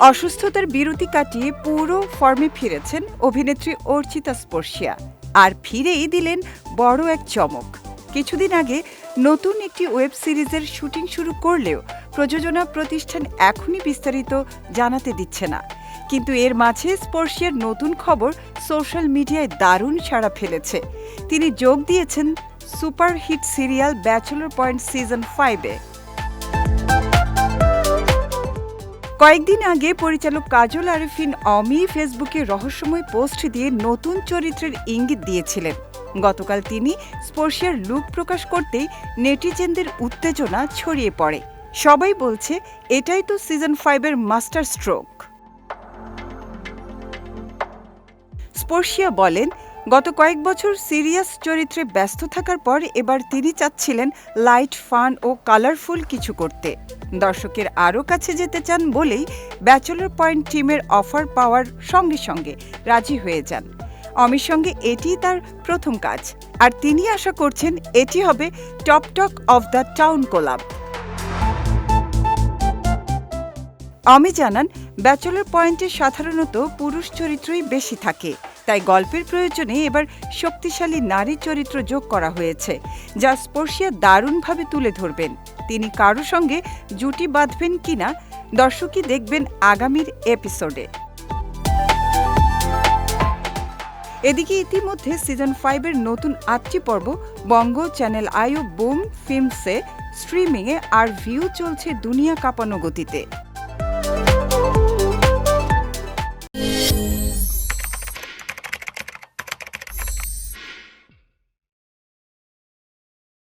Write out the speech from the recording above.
অসুস্থতার বিরতি কাটিয়ে পুরো ফর্মে ফিরেছেন অভিনেত্রী অর্চিতা স্পর্শিয়া। আর ফিরেই দিলেন বড় এক চমক। কিছুদিন আগে নতুন একটি ওয়েব সিরিজের শুটিং শুরু করলেও প্রযোজনা প্রতিষ্ঠান এখনই বিস্তারিত জানাতে দিচ্ছে না। কিন্তু এর মাঝে স্পর্শিয়ার নতুন খবর সোশ্যাল মিডিয়ায় দারুণ সাড়া ফেলেছে। তিনি যোগ দিয়েছেন superhit serial bachelor point season ফাইভে। কয়েকদিন আগে পরিচালক কাজল আরেফিন অমি ফেসবুকে রহস্যময় পোস্ট দিয়ে নতুন চরিত্রের ইঙ্গিত দিয়েছিলেন। গতকাল তিনি স্পর্শিয়ার লুক প্রকাশ করতেই নেটিজেনদের উত্তেজনা ছড়িয়ে পড়ে। সবাই বলছে, এটাই তো সিজন ফাইভের মাস্টার স্ট্রোক। স্পর্শিয়া বলেন গত কয়েক বছর সিরিয়াস চরিত্রে ব্যস্ত থাকার পর এবার তিনি চাচ্ছিলেন লাইট, ফান ও কালারফুল কিছু করতে। দর্শকের আরও কাছে যেতে চান বলেই ব্যাচেলর পয়েন্ট টিমের অফার পাওয়ার সঙ্গে সঙ্গে রাজি হয়ে যান। অমির সঙ্গে এটিই তার প্রথম কাজ। আর তিনি আশা করছেন এটি হবে top talk of the town collab. Omi জানান, ব্যাচেলর পয়েন্টে সাধারণত পুরুষ চরিত্রই বেশি থাকে। তাই গল্পের প্রয়োজনে এবার শক্তিশালী নারী চরিত্র যোগ করা হয়েছে, যা স্পর্শিয়া দারুণভাবে তুলে ধরবেন। তিনি কারও সঙ্গে জুটি বাঁধবেন কিনা, দর্শকই দেখবেন আগামীর এপিসোডে। এদিকে ইতিমধ্যে সিজন ফাইভের নতুন আটটি পর্ব বঙ্গ চ্যানেল আইও বুম ফিল্মসে স্ট্রিমিংয়ে আর ভিউ চলছে দুনিয়া কাঁপানো গতিতে।